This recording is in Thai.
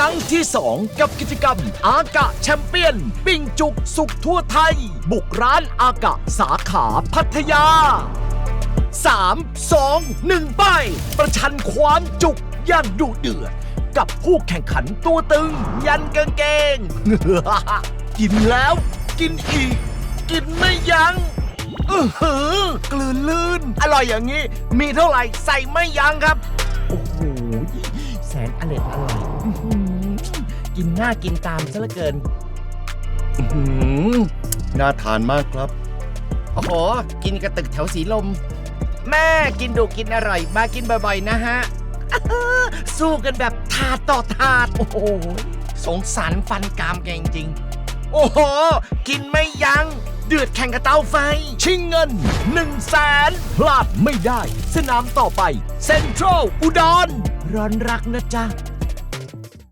รั้งที่ 2 กับกิจกรรม อากะแชมเปี้ยน ปิ้งจุกสุกทั่วไทย บุกร้านอากะสาขาพัทยา 3 2 1ไปประชันความจุกอย่างดุเดือด กับผู้แข่งขันตัวตึง ยันกางเกง กินแล้วกินอีก กินไม่ยัง้งอือหือกลืนลื่น อร่อยอย่างนี้ มีเท่าไหร่ใส่ไม่ยั้งครับ โอ้โห แสนอร่อยอร่อยอื้อหือกินหน้ากินตามซะเหลือเกิน อื้อหือน่าทานมากครับ โอ้โห กินกระตึกแถวสีลม แม่กินดูกินอร่อย มากินบ่อยๆนะฮะอื้อหือสู้กันแบบถาดต่อถาด โอ้โห สงสารฟันกรามแกจริงๆโอ้โห กินไม่ยัง้ง เดือดแข่งกับเตาไฟ ชิงเงิน1นึ่งแสนพลาดไม่ได้ สนามต่อไป เซ็นทรัลอุดรร้อนรักนะจ๊ะ